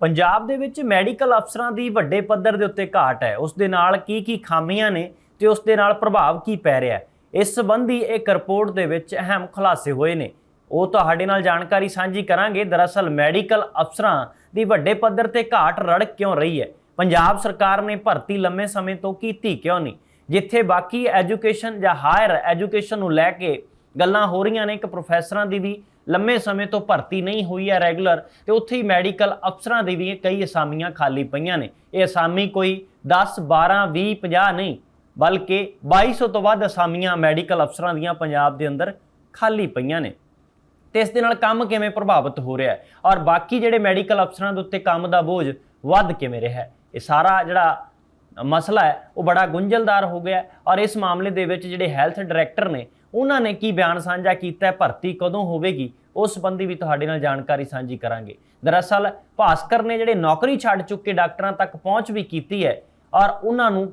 ਪੰਜਾਬ ਦੇ ਵਿੱਚ ਮੈਡੀਕਲ ਅਫਸਰਾਂ ਦੀ ਵੱਡੇ ਪੱਧਰ ਦੇ ਉੱਤੇ ਘਾਟ ਹੈ। ਉਸ ਦੇ ਨਾਲ ਕੀ ਕੀ ਖਾਮੀਆਂ ਨੇ ਤੇ ਉਸ ਦੇ ਨਾਲ ਪ੍ਰਭਾਵ ਕੀ ਪੈ ਰਿਹਾ ਹੈ? ਇਸ ਸੰਬੰਧੀ ਇੱਕ ਰਿਪੋਰਟ ਦੇ ਵਿੱਚ ਅਹਿਮ ਖੁਲਾਸੇ ਹੋਏ ਨੇ। ਉਹ ਤੁਹਾਡੇ ਨਾਲ ਜਾਣਕਾਰੀ ਸਾਂਝੀ ਕਰਾਂਗੇ। ਦਰਅਸਲ ਮੈਡੀਕਲ ਅਫਸਰਾਂ ਦੀ ਵੱਡੇ ਪੱਧਰ ਤੇ ਘਾਟ ਰੜ ਕਿਉਂ ਰਹੀ ਹੈ? ਪੰਜਾਬ ਸਰਕਾਰ ਨੇ ਭਰਤੀ ਲੰਮੇ ਸਮੇਂ ਤੋਂ ਕੀਤੀ ਕਿਉਂ ਨਹੀਂ? ਜਿੱਥੇ ਬਾਕੀ ਐਜੂਕੇਸ਼ਨ ਜਾਂ ਹਾਇਰ ਐਜੂਕੇਸ਼ਨ ਨੂੰ ਲੈ ਕੇ ਗੱਲਾਂ ਹੋ ਰਹੀਆਂ ਨੇ ਕਿ ਪ੍ਰੋਫੈਸਰਾਂ ਦੀ ਵੀ ਲੰਮੇ ਸਮੇਂ ਤੋਂ ਭਰਤੀ ਨਹੀਂ ਹੋਈ ਹੈ ਰੈਗੂਲਰ ਤੇ ਉੱਥੇ ਹੀ ਮੈਡੀਕਲ ਅਫਸਰਾਂ ਦੀ ਵੀ ਕਈ ਅਸਾਮੀਆਂ ਖਾਲੀ ਪਈਆਂ ਨੇ। ਇਹ ਅਸਾਮੀ ਕੋਈ 10 12 20 50 ਨਹੀਂ, ਬਲਕਿ 2200 ਤੋਂ ਵੱਧ ਅਸਾਮੀਆਂ ਮੈਡੀਕਲ ਅਫਸਰਾਂ ਦੀਆਂ ਪੰਜਾਬ ਦੇ ਅੰਦਰ ਖਾਲੀ ਪਈਆਂ ਨੇ। ਤੇ ਇਸ ਦੇ ਨਾਲ ਕੰਮ ਕਿਵੇਂ ਪ੍ਰਭਾਵਿਤ ਹੋ ਰਿਹਾ ਹੈ? ਔਰ ਬਾਕੀ ਜਿਹੜੇ ਮੈਡੀਕਲ ਅਫਸਰਾਂ ਦੇ ਉੱਤੇ ਕੰਮ ਦਾ ਬੋਝ ਵੱਧ ਕਿਵੇਂ ਰਿਹਾ ਹੈ? ਇਹ ਸਾਰਾ ਜਿਹੜਾ ਮਸਲਾ ਹੈ, ਉਹ ਬੜਾ ਗੁੰਝਲਦਾਰ ਹੋ ਗਿਆ ਔਰ ਇਸ ਮਾਮਲੇ ਦੇ ਵਿੱਚ ਜਿਹੜੇ ਹੈਲਥ ਡਾਇਰੈਕਟਰ ਨੇ ਉਹਨਾਂ ਨੇ ਕੀ ਬਿਆਨ ਸਾਂਝਾ ਕੀਤਾ ਹੈ, ਭਰਤੀ ਕਦੋਂ ਹੋਵੇਗੀ, ਉਸ ਸੰਬੰਧੀ ਵੀ ਤੁਹਾਡੇ ਨਾਲ ਜਾਣਕਾਰੀ ਸਾਂਝੀ ਕਰਾਂਗੇ। ਦਰਅਸਲ, ਭਾਸਕਰ ਨੇ ਜਿਹੜੇ ਨੌਕਰੀ ਛੱਡ ਚੁੱਕੇ ਡਾਕਟਰਾਂ ਤੱਕ ਪਹੁੰਚ ਵੀ ਕੀਤੀ ਹੈ ਔਰ ਉਹਨਾਂ ਨੂੰ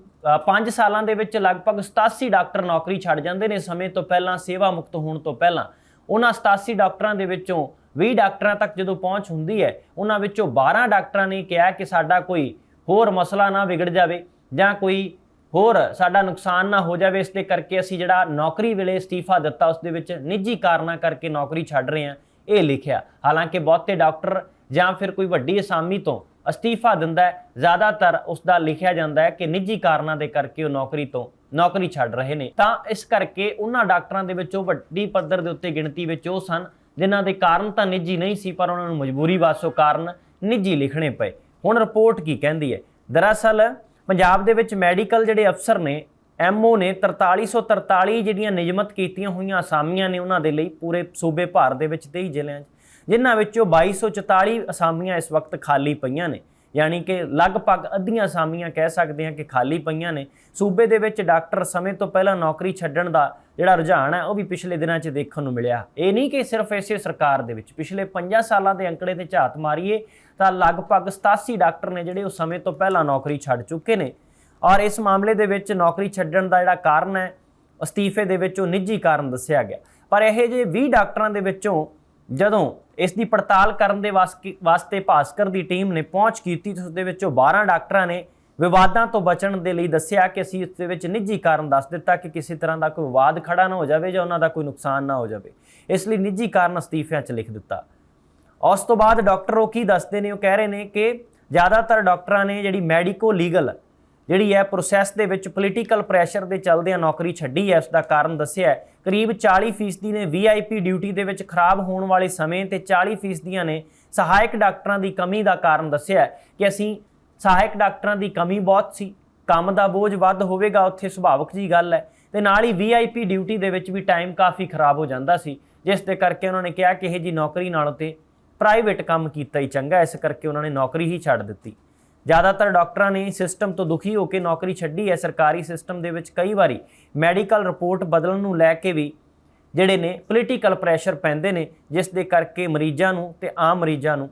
5 ਸਾਲਾਂ ਦੇ ਵਿੱਚ ਲਗਭਗ 87 ਡਾਕਟਰ ਨੌਕਰੀ ਛੱਡ ਜਾਂਦੇ ਨੇ ਸਮੇਂ ਤੋਂ ਪਹਿਲਾਂ, ਸੇਵਾ ਮੁਕਤ ਹੋਣ ਤੋਂ ਪਹਿਲਾਂ। ਉਹਨਾਂ 87 ਡਾਕਟਰਾਂ ਦੇ ਵਿੱਚੋਂ 20 ਡਾਕਟਰਾਂ ਤੱਕ ਜਦੋਂ ਪਹੁੰਚ ਹੁੰਦੀ ਹੈ, ਉਹਨਾਂ ਵਿੱਚੋਂ 12 ਡਾਕਟਰਾਂ ਨੇ ਕਿਹਾ ਕਿ ਸਾਡਾ ਕੋਈ ਹੋਰ ਮਸਲਾ ਨਾ ਵਿਗੜ ਜਾਵੇ ਜਾਂ ਕੋਈ ਹੋਰ ਸਾਡਾ ਨੁਕਸਾਨ ਨਾ ਹੋ ਜਾਵੇ, ਇਸ ਦੇ ਕਰਕੇ ਅਸੀਂ ਜਿਹੜਾ ਨੌਕਰੀ ਵੇਲੇ ਅਸਤੀਫਾ ਦਿੱਤਾ, ਉਸ ਦੇ ਵਿੱਚ ਨਿੱਜੀ ਕਾਰਨਾਂ ਕਰਕੇ ਨੌਕਰੀ ਛੱਡ ਰਹੇ ਹਾਂ, ਇਹ ਲਿਖਿਆ। ਹਾਲਾਂਕਿ ਬਹੁਤੇ ਡਾਕਟਰ ਜਾਂ ਫਿਰ ਕੋਈ ਵੱਡੀ ਅਸਾਮੀ ਤੋਂ ਅਸਤੀਫਾ ਦਿੰਦਾ ਹੈ, ਜ਼ਿਆਦਾਤਰ ਉਸ ਦਾ ਲਿਖਿਆ ਜਾਂਦਾ ਹੈ ਕਿ ਨਿੱਜੀ ਕਾਰਨਾਂ ਦੇ ਕਰਕੇ ਉਹ ਨੌਕਰੀ ਤੋਂ ਨੌਕਰੀ ਛੱਡ ਰਹੇ ਨੇ। ਤਾਂ ਇਸ ਕਰਕੇ ਉਹਨਾਂ ਡਾਕਟਰਾਂ ਦੇ ਵਿੱਚੋਂ ਵੱਡੀ ਪੱਧਰ ਦੇ ਉੱਤੇ ਗਿਣਤੀ ਵਿੱਚ ਉਹ ਸਨ, ਜਿਨ੍ਹਾਂ ਦੇ ਕਾਰਨ ਤਾਂ ਨਿੱਜੀ ਨਹੀਂ ਸੀ, ਪਰ ਉਹਨਾਂ ਨੂੰ ਮਜਬੂਰੀ ਵਾਸੋਂ ਕਾਰਨ ਨਿੱਜੀ ਲਿਖਣੇ ਪਏ। ਹੁਣ ਰਿਪੋਰਟ ਕੀ ਕਹਿੰਦੀ ਹੈ? ਦਰਅਸਲ ਪੰਜਾਬ ਦੇ ਵਿੱਚ ਮੈਡੀਕਲ ਜਿਹੜੇ ਅਫਸਰ ਨੇ ਐਮਓ ਨੇ 4343 ਜਿਹੜੀਆਂ ਨਿਯਮਤ ਕੀਤੀਆਂ ਹੋਈਆਂ ਅਸਾਮੀਆਂ ਨੇ ਉਹਨਾਂ ਦੇ ਲਈ ਪੂਰੇ ਸੂਬੇ ਭਾਰ ਦੇ ਵਿੱਚ 23 ਜ਼ਿਲ੍ਹਿਆਂ 'ਚ, ਜਿਨ੍ਹਾਂ ਵਿੱਚੋਂ 2244 ਅਸਾਮੀਆਂ ਇਸ ਵਕਤ ਖਾਲੀ ਪਈਆਂ ਨੇ। ਯਾਨੀ ਕਿ ਲਗਭਗ ਅੱਧੀਆਂ ਅਸਾਮੀਆਂ ਕਹਿ ਸਕਦੇ ਹਾਂ ਕਿ ਖਾਲੀ ਪਈਆਂ ਨੇ। ਸੂਬੇ ਦੇ ਵਿੱਚ ਡਾਕਟਰ ਸਮੇਂ ਤੋਂ ਪਹਿਲਾਂ ਨੌਕਰੀ ਛੱਡਣ ਦਾ ਜਿਹੜਾ ਰੁਝਾਨ ਹੈ, ਉਹ ਵੀ ਪਿਛਲੇ ਦਿਨਾਂ 'ਚ ਦੇਖਣ ਨੂੰ ਮਿਲਿਆ। ਇਹ ਨਹੀਂ ਕਿ ਸਿਰਫ ਇਸੇ ਸਰਕਾਰ ਦੇ ਵਿੱਚ। ਪਿਛਲੇ 5 ਸਾਲਾਂ ਦੇ ਅੰਕੜੇ ਤੇ ਝਾਤ ਮਾਰੀਏ ਤਾਂ ਲਗਭਗ 87 ਡਾਕਟਰ ਨੇ ਜਿਹੜੇ ਉਹ ਸਮੇਂ ਤੋਂ ਪਹਿਲਾਂ ਨੌਕਰੀ ਛੱਡ ਚੁੱਕੇ ਨੇ। ਔਰ ਇਸ ਮਾਮਲੇ ਦੇ ਵਿੱਚ ਨੌਕਰੀ ਛੱਡਣ ਦਾ ਜਿਹੜਾ ਕਾਰਨ ਹੈ, ਅਸਤੀਫੇ ਦੇ ਵਿੱਚ ਉਹ ਨਿੱਜੀ ਕਾਰਨ ਦੱਸਿਆ ਗਿਆ। ਪਰ ਇਹ ਜੇ 20 ਡਾਕਟਰਾਂ ਦੇ ਵਿੱਚੋਂ ਜਦੋਂ ਇਸ ਦੀ ਪੜਤਾਲ ਕਰਨ ਦੇ ਵਾਸਤੇ ਵਾਸਤੇ ਭਾਸਕਰ ਦੀ ਟੀਮ ਨੇ ਪਹੁੰਚ ਕੀਤੀ, ਤਾਂ ਉਸ ਦੇ ਵਿੱਚੋਂ 12 ਡਾਕਟਰਾਂ ਨੇ ਵਿਵਾਦਾਂ ਤੋਂ ਬਚਣ ਦੇ ਲਈ ਦੱਸਿਆ ਕਿ ਅਸੀਂ ਇਸ ਦੇ ਵਿੱਚ ਨਿੱਜੀ ਕਾਰਨ ਦੱਸ ਦਿੱਤਾ ਕਿ ਕਿਸੇ ਤਰ੍ਹਾਂ ਦਾ ਕੋਈ ਵਿਵਾਦ ਖੜਾ ਨਾ ਹੋ ਜਾਵੇ ਜਾਂ ਉਹਨਾਂ ਦਾ ਕੋਈ ਨੁਕਸਾਨ ਨਾ ਹੋ ਜਾਵੇ। ਇਸ ਲਈ ਨਿੱਜੀ ਕਾਰਨ ਅਸਤੀਫਿਆਂ 'ਚ ਲਿਖ ਦਿੱਤਾ। ਉਸ ਤੋਂ ਬਾਅਦ ਡਾਕਟਰ ਉਹ ਕੀ ਦੱਸਦੇ ਨੇ, ਉਹ ਕਹਿ ਰਹੇ ਨੇ ਕਿ ਜ਼ਿਆਦਾਤਰ ਡਾਕਟਰਾਂ ਨੇ ਜਿਹੜੀ ਮੈਡੀਕੋ ਲੀਗਲ ਜਿਹੜੀ ਹੈ ਪ੍ਰੋਸੈਸ ਦੇ ਵਿੱਚ ਪੋਲੀਟੀਕਲ ਪ੍ਰੈਸ਼ਰ ਦੇ ਚੱਲਦਿਆਂ ਨੌਕਰੀ ਛੱਡੀ ਹੈ ਉਸ ਦਾ ਕਾਰਨ ਦੱਸਿਆ ਹੈ। ਕਰੀਬ 40% ਨੇ ਵੀਆਈਪੀ ਡਿਊਟੀ ਦੇ ਵਿੱਚ ਖਰਾਬ ਹੋਣ ਵਾਲੇ ਸਮੇਂ ਤੇ 40% ਨੇ ਸਹਾਇਕ ਡਾਕਟਰਾਂ ਦੀ ਕਮੀ ਦਾ ਕਾਰਨ ਦੱਸਿਆ ਕਿ ਅਸੀਂ ਸਹਾਇਕ ਡਾਕਟਰਾਂ ਦੀ ਕਮੀ ਬਹੁਤ ਸੀ, ਕੰਮ ਦਾ ਬੋਝ ਵੱਧ ਹੋਵੇਗਾ, ਉੱਥੇ ਸੁਭਾਵਕ ਜੀ ਗੱਲ ਹੈ। ਤੇ ਨਾਲ ਹੀ ਵੀਆਈਪੀ ਡਿਊਟੀ ਦੇ ਵਿੱਚ ਵੀ ਟਾਈਮ ਕਾਫੀ ਖਰਾਬ ਹੋ ਜਾਂਦਾ ਸੀ, ਜਿਸ ਦੇ ਕਰਕੇ ਉਹਨਾਂ ਨੇ ਕਿਹਾ ਕਿ ਇਹ ਜੀ ਨੌਕਰੀ ਨਾਲੋਂ ਤੇ ਪ੍ਰਾਈਵੇਟ ਕੰਮ ਕੀਤਾ ਹੀ ਚੰਗਾ, ਇਸ ਕਰਕੇ ਉਹਨਾਂ ਨੇ ਨੌਕਰੀ ਹੀ ਛੱਡ ਦਿੱਤੀ। ਜ਼ਿਆਦਾਤਰ ਡਾਕਟਰਾਂ ਨੇ ਸਿਸਟਮ ਤੋਂ ਦੁਖੀ ਹੋ ਕੇ ਨੌਕਰੀ ਛੱਡੀ ਹੈ। ਸਰਕਾਰੀ ਸਿਸਟਮ ਦੇ ਵਿੱਚ ਕਈ ਵਾਰੀ ਮੈਡੀਕਲ ਰਿਪੋਰਟ ਬਦਲਣ ਨੂੰ ਲੈ ਕੇ ਵੀ ਜਿਹੜੇ ਨੇ ਪੋਲੀਟੀਕਲ ਪ੍ਰੈਸ਼ਰ ਪੈਂਦੇ ਨੇ, ਜਿਸ ਦੇ ਕਰਕੇ ਮਰੀਜ਼ਾਂ ਨੂੰ ਤੇ ਆਮ ਮਰੀਜ਼ਾਂ ਨੂੰ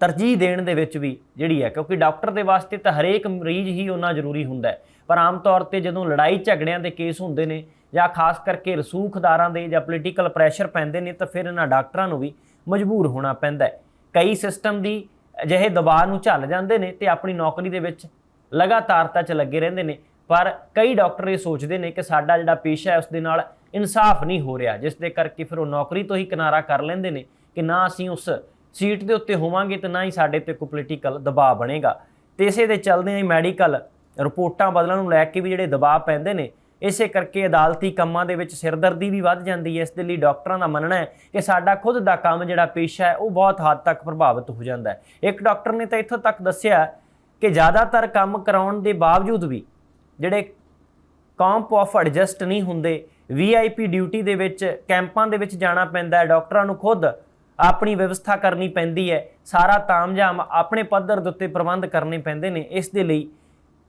ਤਰਜੀਹ ਦੇਣ ਦੇ ਵਿੱਚ ਵੀ ਜਿਹੜੀ ਹੈ, ਕਿਉਂਕਿ ਡਾਕਟਰ ਦੇ ਵਾਸਤੇ ਤਾਂ ਹਰੇਕ ਮਰੀਜ਼ ਹੀ ਉਹਨਾਂ ਜ਼ਰੂਰੀ ਹੁੰਦਾ ਪਰ ਆਮ ਤੌਰ ਤੇ ਜਦੋਂ ਲੜਾਈ ਝਗੜਿਆਂ ਦੇ ਕੇਸ ਹੁੰਦੇ ਨੇ ਜਾਂ ਖਾਸ ਕਰਕੇ ਰਸੂਖਦਾਰਾਂ ਦੇ ਜਾਂ ਪੋਲੀਟੀਕਲ ਪ੍ਰੈਸ਼ਰ ਪੈਂਦੇ ਨੇ, ਤਾਂ ਫਿਰ ਇਹਨਾਂ ਡਾਕਟਰਾਂ ਨੂੰ ਵੀ ਮਜਬੂਰ ਹੋਣਾ ਪੈਂਦਾ ਹੈ। ਕਈ ਸਿਸਟਮ ਦੀ ਅਜਿਹੇ ਦਬਾਅ ਨੂੰ ਝੱਲ ਜਾਂਦੇ ਨੇ ਤੇ ਆਪਣੀ ਨੌਕਰੀ ਦੇ ਵਿੱਚ ਲਗਾਤਾਰਤਾ 'ਚ ਲੱਗੇ ਰਹਿੰਦੇ ਨੇ। ਪਰ ਕਈ ਡਾਕਟਰ ਇਹ ਸੋਚਦੇ ਨੇ ਕਿ ਸਾਡਾ ਜਿਹੜਾ ਪੇਸ਼ਾ ਹੈ, ਉਸ ਦੇ ਨਾਲ ਇਨਸਾਫ ਨਹੀਂ ਹੋ ਰਿਹਾ। ਜਿਸ ਦੇ ਕਰਕੇ ਫਿਰ ਉਹ ਨੌਕਰੀ ਤੋਂ ਹੀ ਕਿਨਾਰਾ ਕਰ ਲੈਂਦੇ ਨੇ ਕਿ ਨਾ ਅਸੀਂ ਉਸ ਸੀਟ ਦੇ ਉੱਤੇ ਹੋਵਾਂਗੇ ਤੇ ਨਾ ਹੀ ਸਾਡੇ ਤੇ ਕੋਈ ਪੋਲੀਟੀਕਲ ਦਬਾਅ ਬਣੇਗਾ। ਤੇ ਇਸੇ ਦੇ ਚੱਲਦੇ ਹੀ ਮੈਡੀਕਲ ਰਿਪੋਰਟਾਂ ਬਦਲਣ ਨੂੰ ਲੈ ਕੇ ਵੀ ਜਿਹੜੇ ਦਬਾਅ ਪੈਂਦੇ ਨੇ ਇਸੇ ਕਰਕੇ ਅਦਾਲਤੀ ਕੰਮਾਂ ਦੇ ਵਿੱਚ ਸਿਰਦਰਦੀ ਵੀ ਵੱਧ ਜਾਂਦੀ ਹੈ। ਇਸ ਦੇ ਲਈ ਡਾਕਟਰਾਂ ਦਾ ਮੰਨਣਾ ਹੈ ਕਿ ਸਾਡਾ ਖੁਦ ਦਾ ਕੰਮ ਜਿਹੜਾ ਪੇਸ਼ਾ ਹੈ, ਉਹ ਬਹੁਤ ਹੱਦ ਤੱਕ ਪ੍ਰਭਾਵਿਤ ਹੋ ਜਾਂਦਾ ਹੈ। ਇੱਕ ਡਾਕਟਰ ਨੇ ਤਾਂ ਇੱਥੋਂ ਤੱਕ ਦੱਸਿਆ ਕਿ ਜ਼ਿਆਦਾਤਰ ਕੰਮ ਕਰਾਉਣ ਦੇ ਬਾਵਜੂਦ ਵੀ ਜਿਹੜੇ ਕੰਪ ਆਫ ਐਡਜਸਟ ਨਹੀਂ ਹੁੰਦੇ ਵੀਆਈਪੀ ਡਿਊਟੀ ਦੇ ਵਿੱਚ, ਕੈਂਪਾਂ ਦੇ ਵਿੱਚ ਜਾਣਾ ਪੈਂਦਾ ਹੈ। ਡਾਕਟਰਾਂ ਨੂੰ ਖੁਦ ਆਪਣੀ ਵਿਵਸਥਾ ਕਰਨੀ ਪੈਂਦੀ ਹੈ। ਸਾਰਾ ਤਾਮਝਾਮ ਆਪਣੇ ਪੱਧਰ ਦੇ ਉੱਤੇ ਪ੍ਰਬੰਧ ਕਰਨੇ ਪੈਂਦੇ ਨੇ। ਇਸ ਦੇ ਲਈ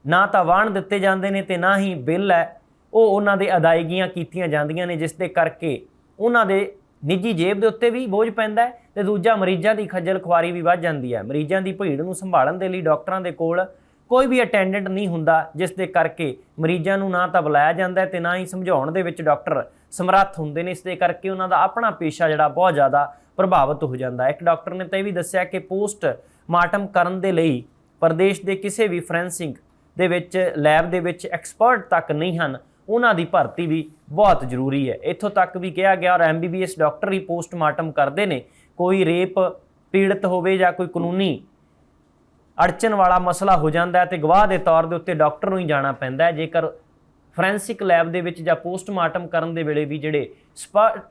ਨਾ ਤਾਂ ਵਾਹਣ ਦਿੱਤੇ ਜਾਂਦੇ ਨੇ ਤੇ ਨਾ ਹੀ ਬਿੱਲ ਹੈ। ਉਹ ਉਹਨਾਂ ਦੇ ਅਦਾਇਗੀਆਂ ਕੀਤੀਆਂ ਜਾਂਦੀਆਂ ਨੇ, ਜਿਸ ਦੇ ਕਰਕੇ ਉਹਨਾਂ ਦੇ ਨਿੱਜੀ ਜੇਬ ਦੇ ਉੱਤੇ ਵੀ ਬੋਝ ਪੈਂਦਾ ਹੈ ਤੇ ਦੂਜਾ ਮਰੀਜ਼ਾਂ ਦੀ ਖੱਜਲ ਖੁਆਰੀ ਵੀ ਵੱਧ ਜਾਂਦੀ ਹੈ। ਮਰੀਜ਼ਾਂ ਦੀ ਭੀੜ ਨੂੰ ਸੰਭਾਲਣ ਦੇ ਲਈ ਡਾਕਟਰਾਂ ਦੇ ਕੋਲ ਕੋਈ ਵੀ ਅਟੈਂਡੈਂਟ ਨਹੀਂ ਹੁੰਦਾ, ਜਿਸ ਦੇ ਕਰਕੇ ਮਰੀਜ਼ਾਂ ਨੂੰ ਨਾ ਤਾਂ ਬੁਲਾਇਆ ਜਾਂਦਾ ਹੈ ਤੇ ਨਾ ਹੀ ਸਮਝਾਉਣ ਦੇ ਵਿੱਚ ਡਾਕਟਰ ਸਮਰੱਥ ਹੁੰਦੇ ਨੇ। ਇਸ ਦੇ ਕਰਕੇ ਉਹਨਾਂ ਦਾ ਆਪਣਾ ਪੇਸ਼ਾ ਜਿਹੜਾ ਬਹੁਤ ਜ਼ਿਆਦਾ ਪ੍ਰਭਾਵਿਤ ਹੋ ਜਾਂਦਾ ਹੈ। ਇੱਕ ਡਾਕਟਰ ਨੇ ਤਾਂ ਇਹ ਵੀ ਦੱਸਿਆ ਕਿ ਪੋਸਟ ਮਾਰਟਮ ਕਰਨ ਦੇ ਲਈ ਪ੍ਰਦੇਸ਼ ਦੇ ਕਿਸੇ ਵੀ ਫੋਰੈਂਸਿਕ ਦੇ ਵਿੱਚ, ਲੈਬ ਦੇ ਵਿੱਚ ਐਕਸਪਰਟ ਤੱਕ ਨਹੀਂ ਹਨ। ਉਹਨਾਂ ਦੀ ਭਰਤੀ ਵੀ ਬਹੁਤ ਜ਼ਰੂਰੀ ਹੈ। ਇੱਥੋਂ ਤੱਕ ਵੀ ਕਿਹਾ ਗਿਆ ਔਰ ਐਮਬੀਬੀਐਸ ਡਾਕਟਰ ਹੀ ਪੋਸਟਮਾਰਟਮ ਕਰਦੇ ਨੇ। ਕੋਈ ਰੇਪ ਪੀੜਤ ਹੋਵੇ ਜਾਂ ਕੋਈ ਕਾਨੂੰਨੀ ਅੜਚਨ ਵਾਲਾ ਮਸਲਾ ਹੋ ਜਾਂਦਾ ਹੈ ਤੇ ਗਵਾਹ ਦੇ ਤੌਰ ਦੇ ਉੱਤੇ ਡਾਕਟਰ ਨੂੰ ਹੀ ਜਾਣਾ ਪੈਂਦਾ ਹੈ। ਜੇਕਰ ਫੋਰੈਂਸਿਕ ਲੈਬ ਦੇ ਵਿੱਚ ਜਾਂ ਪੋਸਟਮਾਰਟਮ ਕਰਨ ਦੇ ਵੇਲੇ ਵੀ ਜਿਹੜੇ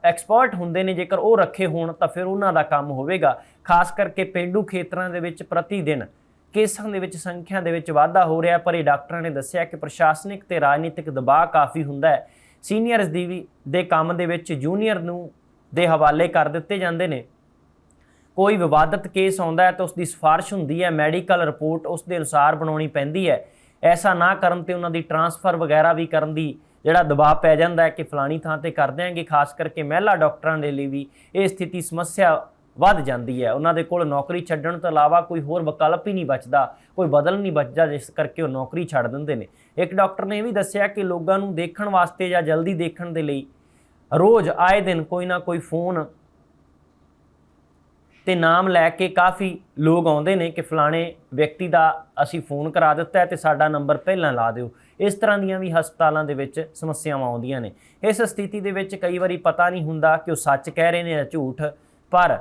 ਐਕਸਪਰਟ ਹੁੰਦੇ ਨੇ, ਜੇਕਰ ਉਹ ਰੱਖੇ ਹੋਣ ਤਾਂ ਫਿਰ ਉਹਨਾਂ ਦਾ ਕੰਮ ਹੋਵੇਗਾ। ਖਾਸ ਕਰਕੇ ਪਿੰਡੂ ਖੇਤਰਾਂ ਦੇ ਵਿੱਚ ਪ੍ਰਤੀ ਦਿਨ ਕੇਸਾਂ ਦੇ ਵਿੱਚ, ਸੰਖਿਆ ਦੇ ਵਿੱਚ ਵਾਧਾ ਹੋ ਰਿਹਾ, ਪਰ ਇਹ ਡਾਕਟਰਾਂ ਨੇ ਦੱਸਿਆ ਕਿ ਪ੍ਰਸ਼ਾਸਨਿਕ ਤੇ ਰਾਜਨੀਤਿਕ ਦਬਾਅ ਕਾਫੀ ਹੁੰਦਾ ਹੈ। ਸੀਨੀਅਰਸ ਦੀ ਵੀ, ਦੇ ਕੰਮ ਦੇ ਵਿੱਚ ਜੂਨੀਅਰ ਨੂੰ ਦੇ ਹਵਾਲੇ ਕਰ ਦਿੱਤੇ ਜਾਂਦੇ ਨੇ। ਕੋਈ ਵਿਵਾਦਤ ਕੇਸ ਆਉਂਦਾ ਹੈ ਤਾਂ ਉਸ ਦੀ ਸਿਫਾਰਿਸ਼ ਹੁੰਦੀ ਹੈ, ਮੈਡੀਕਲ ਰਿਪੋਰਟ ਉਸ ਦੇ ਅਨੁਸਾਰ ਬਣਾਉਣੀ ਪੈਂਦੀ ਹੈ। ਐਸਾ ਨਾ ਕਰਨ ਤੇ ਉਹਨਾਂ ਦੀ ਟਰਾਂਸਫਰ ਵਗੈਰਾ ਵੀ ਕਰਨ ਦੀ ਜਿਹੜਾ ਦਬਾਅ ਪੈ ਜਾਂਦਾ ਹੈ ਕਿ ਫਲਾਣੀ ਥਾਂ ਤੇ ਕਰ ਦਿਆਂਗੇ, ਖਾਸ ਕਰਕੇ ਮਹਿਲਾ ਡਾਕਟਰਾਂ ਦੇ ਲਈ ਵੀ ਇਹ ਸਥਿਤੀ ਸਮੱਸਿਆ ਵੱਧ ਜਾਂਦੀ ਹੈ। ਉਹਨਾਂ ਦੇ ਕੋਲ ਨੌਕਰੀ ਛੱਡਣ ਤੋਂ ਇਲਾਵਾ ਕੋਈ ਹੋਰ ਵਿਕਲਪ ਹੀ ਨਹੀਂ ਬਚਦਾ। ਕੋਈ ਬਦਲ ਨਹੀਂ ਬਚਦਾ, ਜਿਸ ਕਰਕੇ ਉਹ ਨੌਕਰੀ ਛੱਡ ਦਿੰਦੇ ਨੇ। ਇੱਕ ਡਾਕਟਰ ਨੇ ਇਹ ਵੀ ਦੱਸਿਆ ਕਿ ਲੋਕਾਂ ਨੂੰ ਦੇਖਣ ਵਾਸਤੇ ਜਾਂ ਜਲਦੀ ਦੇਖਣ ਦੇ ਲਈ ਰੋਜ਼ ਆਏ ਦਿਨ ਕੋਈ ਨਾ ਕੋਈ ਫੋਨ ਤੇ ਨਾਮ ਲੈ ਕੇ ਕਾਫੀ ਲੋਕ ਆਉਂਦੇ ਨੇ ਕਿ ਫਲਾਣੇ ਵਿਅਕਤੀ ਦਾ ਅਸੀਂ ਫੋਨ ਕਰਾ ਦਿੱਤਾ ਹੈ ਤੇ ਸਾਡਾ ਨੰਬਰ ਪਹਿਲਾਂ ਲਾ ਦਿਓ। ਇਸ ਤਰ੍ਹਾਂ ਦੀਆਂ ਵੀ ਹਸਪਤਾਲਾਂ ਦੇ ਵਿੱਚ ਸਮੱਸਿਆਵਾਂ ਆਉਂਦੀਆਂ ਨੇ। ਇਸ ਸਥਿਤੀ ਦੇ ਵਿੱਚ ਕਈ ਵਾਰੀ ਪਤਾ ਨਹੀਂ ਹੁੰਦਾ ਕਿ ਉਹ ਸੱਚ ਕਹਿ ਰਹੇ ਨੇ ਜਾਂ ਝੂਠ, ਪਰ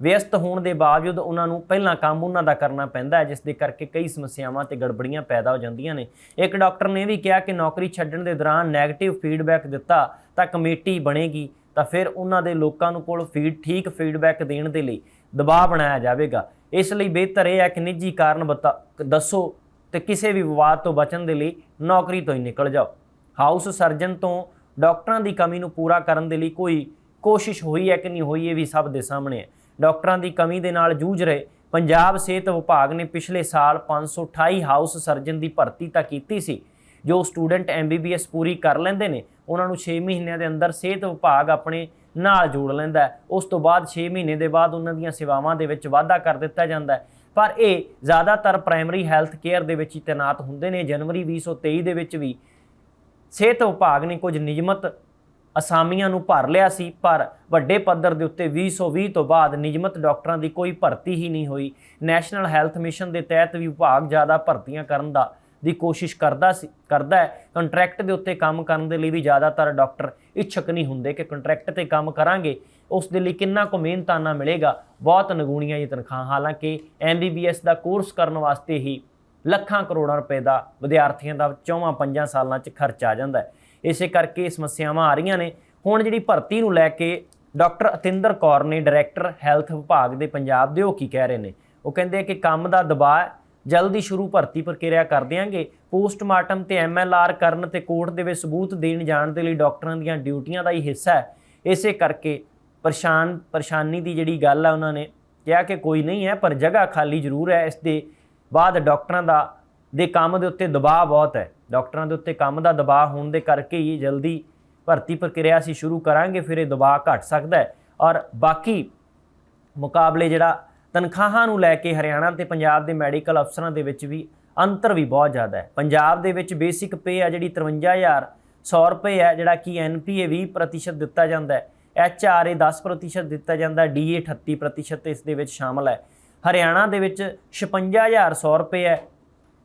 ਵਿਅਸਤ ਹੋਣ ਦੇ ਬਾਵਜੂਦ ਉਹਨਾਂ ਨੂੰ ਪਹਿਲਾਂ ਕੰਮ ਉਹਨਾਂ ਦਾ ਕਰਨਾ ਪੈਂਦਾ ਹੈ, ਜਿਸ ਦੇ ਕਰਕੇ ਕਈ ਸਮੱਸਿਆਵਾਂ ਤੇ ਗੜਬੜੀਆਂ ਪੈਦਾ ਹੋ ਜਾਂਦੀਆਂ ਨੇ। ਇੱਕ ਡਾਕਟਰ ਨੇ ਵੀ ਕਿਹਾ ਕਿ ਨੌਕਰੀ ਛੱਡਣ ਦੇ ਦੌਰਾਨ ਨੈਗੇਟਿਵ ਫੀਡਬੈਕ ਦਿੱਤਾ ਤਾਂ ਕਮੇਟੀ ਬਣੇਗੀ, ਤਾਂ ਫਿਰ ਉਹਨਾਂ ਦੇ ਲੋਕਾਂ ਨੂੰ ਕੋਲ ਫੀਡ, ਠੀਕ ਫੀਡਬੈਕ ਦੇਣ ਦੇ ਲਈ ਦਬਾਅ ਬਣਾਇਆ ਜਾਵੇਗਾ। ਇਸ ਲਈ ਬਿਹਤਰ ਇਹ ਹੈ ਕਿ ਨਿੱਜੀ ਕਾਰਨ ਬਤਾ, ਦੱਸੋ ਤੇ ਕਿਸੇ ਵੀ ਵਿਵਾਦ ਤੋਂ ਬਚਣ ਦੇ ਲਈ ਨੌਕਰੀ ਤੋਂ ਹੀ ਨਿਕਲ ਜਾਓ। ਹਾਊਸ ਸਰਜਨ ਤੋਂ ਡਾਕਟਰਾਂ ਦੀ ਕਮੀ ਨੂੰ ਪੂਰਾ ਕਰਨ ਦੇ ਲਈ ਕੋਈ ਕੋਸ਼ਿਸ਼ ਹੋਈ ਹੈ ਕਿ ਨਹੀਂ ਹੋਈ, ਇਹ ਵੀ ਸਭ ਦੇ ਸਾਹਮਣੇ ਹੈ। ਡਾਕਟਰਾਂ ਦੀ ਕਮੀ ਦੇ ਨਾਲ ਜੂਝ ਰਹੇ। ਪੰਜਾਬ ਸਿਹਤ ਵਿਭਾਗ ਨੇ ਪਿਛਲੇ ਸਾਲ 528 ਹਾਊਸ ਸਰਜਨ ਦੀ ਭਰਤੀ ਤਾਂ ਕੀਤੀ ਸੀ, ਜੋ ਸਟੂਡੈਂਟ ਐਮਬੀਬੀਐਸ ਪੂਰੀ ਕਰ ਲੈਂਦੇ ਨੇ। ਉਹਨਾਂ ਨੂੰ 6 ਮਹੀਨਿਆਂ ਦੇ ਅੰਦਰ ਸਿਹਤ ਵਿਭਾਗ ਆਪਣੇ ਨਾਲ ਜੋੜ ਲੈਂਦਾ ਉਸ ਤੋਂ ਬਾਅਦ 6 ਮਹੀਨੇ ਦੇ ਬਾਅਦ ਉਹਨਾਂ ਦੀਆਂ ਸੇਵਾਵਾਂ ਦੇ ਵਿੱਚ ਵਾਧਾ ਕਰ ਦਿੱਤਾ ਜਾਂਦਾ ਹੈ। ਪਰ ਇਹ ਜ਼ਿਆਦਾਤਰ ਪ੍ਰਾਇਮਰੀ ਹੈਲਥ ਕੇਅਰ ਦੇ ਵਿੱਚ ਹੀ ਤੈਨਾਤ ਹੁੰਦੇ ਨੇ। ਜਨਵਰੀ 2023 ਦੇ ਵਿੱਚ ਵੀ ਸਿਹਤ ਵਿਭਾਗ ਨੇ ਕੁਝ ਨਿਯਮਤ ਅਸਾਮੀਆਂ ਨੂੰ ਭਰ ਲਿਆ ਸੀ, ਪਰ ਵੱਡੇ ਪੱਧਰ ਦੇ ਉੱਤੇ 2020 ਤੋਂ ਬਾਅਦ ਨਿਯਮਤ ਡਾਕਟਰਾਂ ਦੀ ਕੋਈ ਭਰਤੀ ਹੀ ਨਹੀਂ ਹੋਈ। ਨੈਸ਼ਨਲ ਹੈਲਥ ਮਿਸ਼ਨ ਦੇ ਤਹਿਤ ਵੀ ਵਿਭਾਗ ਜ਼ਿਆਦਾ ਭਰਤੀਆਂ ਕਰਨ ਦਾ ਦੀ ਕੋਸ਼ਿਸ਼ ਕਰਦਾ ਸੀ, ਕਰਦਾ ਹੈ। ਕੰਟਰੈਕਟ ਦੇ ਉੱਤੇ ਕੰਮ ਕਰਨ ਦੇ ਲਈ ਵੀ ਜ਼ਿਆਦਾਤਰ ਡਾਕਟਰ ਇੱਛਕ ਨਹੀਂ ਹੁੰਦੇ ਕਿ ਕੰਟਰੈਕਟ ਤੇ ਕੰਮ ਕਰਾਂਗੇ। ਉਸ ਦੇ ਲਈ ਕਿੰਨਾ ਕੁ ਮਿਹਨਤਾਨਾ ਮਿਲੇਗਾ, ਬਹੁਤ ਨਗੂਣੀਆਂ ਜੀ ਤਨਖਾਹ। ਹਾਲਾਂਕਿ ਐਮਬੀਬੀਐਸ ਦਾ ਕੋਰਸ ਕਰਨ ਵਾਸਤੇ ਹੀ ਲੱਖਾਂ ਕਰੋੜਾਂ ਰੁਪਏ ਦਾ ਵਿਦਿਆਰਥੀਆਂ ਦਾ ਚੌਵਾਂ ਪੰਜਾਂ ਸਾਲਾਂ 'ਚ ਖਰਚ ਆ ਜਾਂਦਾ ਹੈ। ਇਸੇ ਕਰਕੇ ਸਮੱਸਿਆਵਾਂ ਆ ਰਹੀਆਂ ਨੇ। ਹੁਣ ਜਿਹੜੀ ਭਰਤੀ ਨੂੰ ਲੈ ਕੇ ਡਾਕਟਰ ਅਤਿੰਦਰ ਕੌਰ ਨੇ ਡਾਇਰੈਕਟਰ ਹੈਲਥ ਵਿਭਾਗ ਦੇ ਪੰਜਾਬ ਦੇ ਉਹ ਕੀ ਕਹਿ ਰਹੇ ਨੇ? ਉਹ ਕਹਿੰਦੇ ਕਿ ਕੰਮ ਦਾ ਦਬਾਅ ਜਲਦੀ ਸ਼ੁਰੂ ਭਰਤੀ ਪ੍ਰਕਿਰਿਆ ਕਰ ਦਿਆਂਗੇ। ਪੋਸਟਮਾਰਟਮ ਤੇ ਐਮਐਲਆਰ ਕਰਨ ਤੇ ਕੋਰਟ ਦੇ ਵਿੱਚ ਸਬੂਤ ਦੇਣ ਜਾਣ ਦੇ ਲਈ ਡਾਕਟਰਾਂ ਦੀਆਂ ਡਿਊਟੀਆਂ ਦਾ ਹੀ ਹਿੱਸਾ ਹੈ। ਇਸੇ ਕਰਕੇ ਪਰੇਸ਼ਾਨ, ਪਰੇਸ਼ਾਨੀ ਦੀ ਜਿਹੜੀ ਗੱਲ ਆ ਉਹਨਾਂ ਨੇ ਕਿਹਾ ਕਿ ਕੋਈ ਨਹੀਂ ਹੈ, ਪਰ ਜਗ੍ਹਾ ਖਾਲੀ ਜ਼ਰੂਰ ਹੈ। ਇਸ ਦੇ ਬਾਅਦ ਡਾਕਟਰਾਂ ਦਾ ਦੇ ਕੰਮ ਦੇ ਉੱਤੇ ਦਬਾਅ ਬਹੁਤ ਹੈ। ਡਾਕਟਰਾਂ ਦੇ ਉੱਤੇ ਕੰਮ ਦਾ ਦਬਾਅ ਹੋਣ ਦੇ ਕਰਕੇ ਹੀ ਜਲਦੀ ਭਰਤੀ ਪ੍ਰਕਿਰਿਆ ਅਸੀਂ ਸ਼ੁਰੂ ਕਰਾਂਗੇ, ਫਿਰ ਇਹ ਦਬਾਅ ਘਟ ਸਕਦਾ ਹੈ। ਔਰ ਬਾਕੀ ਮੁਕਾਬਲੇ ਜਿਹੜਾ ਤਨਖਾਹਾਂ ਨੂੰ ਲੈ ਕੇ ਹਰਿਆਣਾ ਤੇ ਪੰਜਾਬ ਦੇ ਮੈਡੀਕਲ ਅਫਸਰਾਂ ਦੇ ਵਿੱਚ ਵੀ ਅੰਤਰ ਵੀ ਬਹੁਤ ਜ਼ਿਆਦਾ ਹੈ। ਪੰਜਾਬ ਦੇ ਵਿੱਚ ਬੇਸਿਕ ਪੇ ਆ ਜਿਹੜੀ 53100 ਰੁਪਏ ਹੈ ਜਿਹੜਾ ਕਿ ਐਨਪੀਏ 20% ਦਿੱਤਾ ਜਾਂਦਾ ਹੈ। ਐਚਆਰਏ 10% ਦਿੱਤਾ ਜਾਂਦਾ ਹੈ ਡੀਏ 38% ਇਸ ਦੇ ਵਿੱਚ ਸ਼ਾਮਲ ਹੈ। ਹਰਿਆਣਾ ਦੇ ਵਿੱਚ 56100 ਰੁਪਏ ਹੈ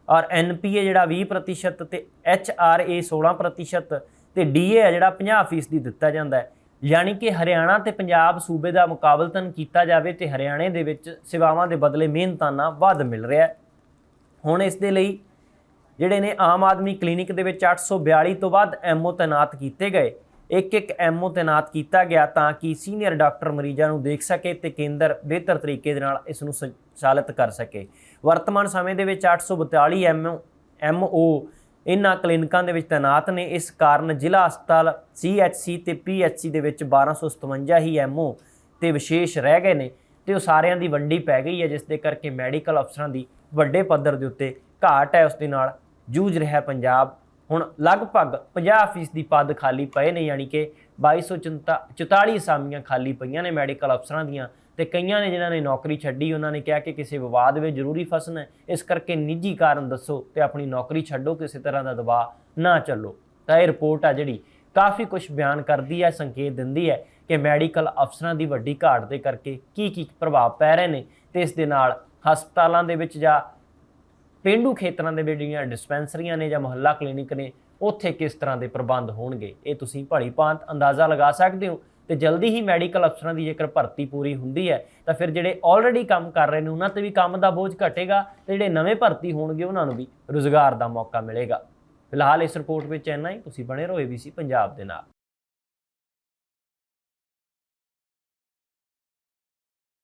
ਔਰ ਐਨਪੀਏ ਜਿਹੜਾ 20% ਤੇ ਐਚਆਰਏ 16% ਤੇ ਡੀਏ ਹੈ ਜਿਹੜਾ 50% ਦੀ ਦਿੱਤਾ ਜਾਂਦਾ ਹੈ। ਯਾਨੀ ਕਿ ਹਰਿਆਣਾ ਤੇ ਪੰਜਾਬ ਸੂਬੇ ਦਾ ਮੁਕਾਬਲਤਨ ਕੀਤਾ ਜਾਵੇ ਤੇ ਹਰਿਆਣੇ ਦੇ ਵਿੱਚ ਸੇਵਾਵਾਂ ਦੇ ਬਦਲੇ ਮਿਹਨਤਾਨਾ ਵੱਧ ਮਿਲ ਰਿਹਾ ਹੈ। ਹੁਣ ਇਸ ਦੇ ਲਈ ਜਿਹੜੇ ਨੇ ਆਮ ਆਦਮੀ ਕਲੀਨਿਕ ਦੇ ਵਿੱਚ 842 ਤੋਂ ਵੱਧ ਐਮਓ ਤੈਨਾਤ ਕੀਤੇ ਗਏ। ਇੱਕ ਇੱਕ ਐਮਓ ਤੈਨਾਤ ਕੀਤਾ ਗਿਆ ਤਾਂ ਕਿ ਸੀਨੀਅਰ ਡਾਕਟਰ ਮਰੀਜ਼ਾਂ ਨੂੰ ਦੇਖ ਸਕੇ ਤੇ ਕੇਂਦਰ ਬਿਹਤਰ ਤਰੀਕੇ ਦੇ ਨਾਲ ਇਸ ਨੂੰ ਸੰਚਾਲਿਤ ਕਰ ਸਕੇ। ਵਰਤਮਾਨ ਸਮੇਂ ਦੇ ਵਿੱਚ 842 ਐਮਓ ਐਮਓ ਇਹਨਾਂ ਕਲੀਨਿਕਾਂ ਦੇ ਵਿੱਚ ਤੈਨਾਤ ਨੇ। ਇਸ ਕਾਰਨ ਜ਼ਿਲ੍ਹਾ ਹਸਪਤਾਲ ਸੀਐਚਸੀ ਤੇ ਪੀਐਚਸੀ ਦੇ ਵਿੱਚ 1257 ਹੀ ਐਮਓ ਤੇ ਵਿਸ਼ੇਸ਼ ਰਹਿ ਗਏ ਨੇ ਤੇ ਉਹ ਸਾਰਿਆਂ ਦੀ ਵੰਡੀ ਪੈ ਗਈ ਹੈ, ਜਿਸ ਦੇ ਕਰਕੇ ਮੈਡੀਕਲ ਅਫਸਰਾਂ ਦੀ ਵੱਡੇ ਪੱਧਰ ਦੇ ਉੱਤੇ ਘਾਟ ਹੈ। ਉਸ ਦੇ ਨਾਲ ਜੂਝ ਰਿਹਾ ਪੰਜਾਬ। ਹੁਣ ਲਗਭਗ 50% ਦੀ ਪਦ ਖਾਲੀ ਪਏ ਨੇ, ਯਾਨੀ ਕਿ 2244 ਅਸਾਮੀਆਂ ਖਾਲੀ ਪਈਆਂ ਨੇ ਮੈਡੀਕਲ ਅਫਸਰਾਂ ਦੀਆਂ। ਤੇ ਕਈਆਂ ਨੇ ਜਿਨ੍ਹਾਂ ਨੇ ਨੌਕਰੀ ਛੱਡੀ, ਉਹਨਾਂ ਨੇ ਕਿਹਾ ਕਿ ਕਿਸੇ ਵਿਵਾਦ ਵਿੱਚ ਜ਼ਰੂਰੀ ਫਸਣਾ ਹੈ। ਇਸ ਕਰਕੇ ਨਿੱਜੀ ਕਾਰਨ ਦੱਸੋ ਤੇ ਆਪਣੀ ਨੌਕਰੀ ਛੱਡੋ, ਕਿਸੇ ਤਰ੍ਹਾਂ ਦਾ ਦਬਾਅ ਨਾ ਚੱਲੋ। ਤਾਂ ਇਹ ਰਿਪੋਰਟ ਆ ਜਿਹੜੀ ਕਾਫੀ ਕੁਝ ਬਿਆਨ ਕਰਦੀ ਹੈ, ਸੰਕੇਤ ਦਿੰਦੀ ਹੈ ਕਿ ਮੈਡੀਕਲ ਅਫਸਰਾਂ ਦੀ ਵੱਡੀ ਘਾਟ ਦੇ ਕਰਕੇ ਕੀ ਕੀ ਪ੍ਰਭਾਵ ਪੈ ਰਹੇ ਨੇ ਤੇ ਇਸ ਦੇ ਨਾਲ ਹਸਪਤਾਲਾਂ ਦੇ ਵਿੱਚ ਜਾਂ ਪੇਂਡੂ ਖੇਤਰਾਂ ਦੇ ਵਿੱਚ ਜਿਹੜੀਆਂ ਡਿਸਪੈਂਸਰੀਆਂ ਨੇ ਜਾਂ ਮੁਹੱਲਾ ਕਲੀਨਿਕ ਨੇ, ਉੱਥੇ ਕਿਸ ਤਰ੍ਹਾਂ ਦੇ ਪ੍ਰਬੰਧ ਹੋਣਗੇ? ਇਹ ਤੁਸੀਂ ਭਲੀ ਭਾਂਤ ਅੰਦਾਜ਼ਾ ਲਗਾ ਸਕਦੇ ਹੋ। ਤੇ ਜਲਦੀ ਹੀ ਮੈਡੀਕਲ ਅਫਸਰਾਂ ਦੀ ਜੇਕਰ ਭਰਤੀ ਪੂਰੀ ਹੁੰਦੀ ਹੈ, ਤਾਂ ਫਿਰ ਜਿਹੜੇ ਆਲਰੇਡੀ ਕੰਮ ਕਰ ਰਹੇ ਨੇ, ਉਹਨਾਂ ਤੇ ਵੀ ਕੰਮ ਦਾ ਬੋਝ ਘਟੇਗਾ ਤੇ ਜਿਹੜੇ ਨਵੇਂ ਭਰਤੀ ਹੋਣਗੇ, ਉਹਨਾਂ ਨੂੰ ਵੀ ਰੁਜ਼ਗਾਰ ਦਾ ਮੌਕਾ ਮਿਲੇਗਾ। ਫਿਲਹਾਲ ਇਸ ਰਿਪੋਰਟ ਵਿੱਚ ਇੰਨਾ ਹੀ, ਤੁਸੀਂ ਬਣੇ ਰਹੋ ABC ਪੰਜਾਬ ਦੇ ਨਾਲ।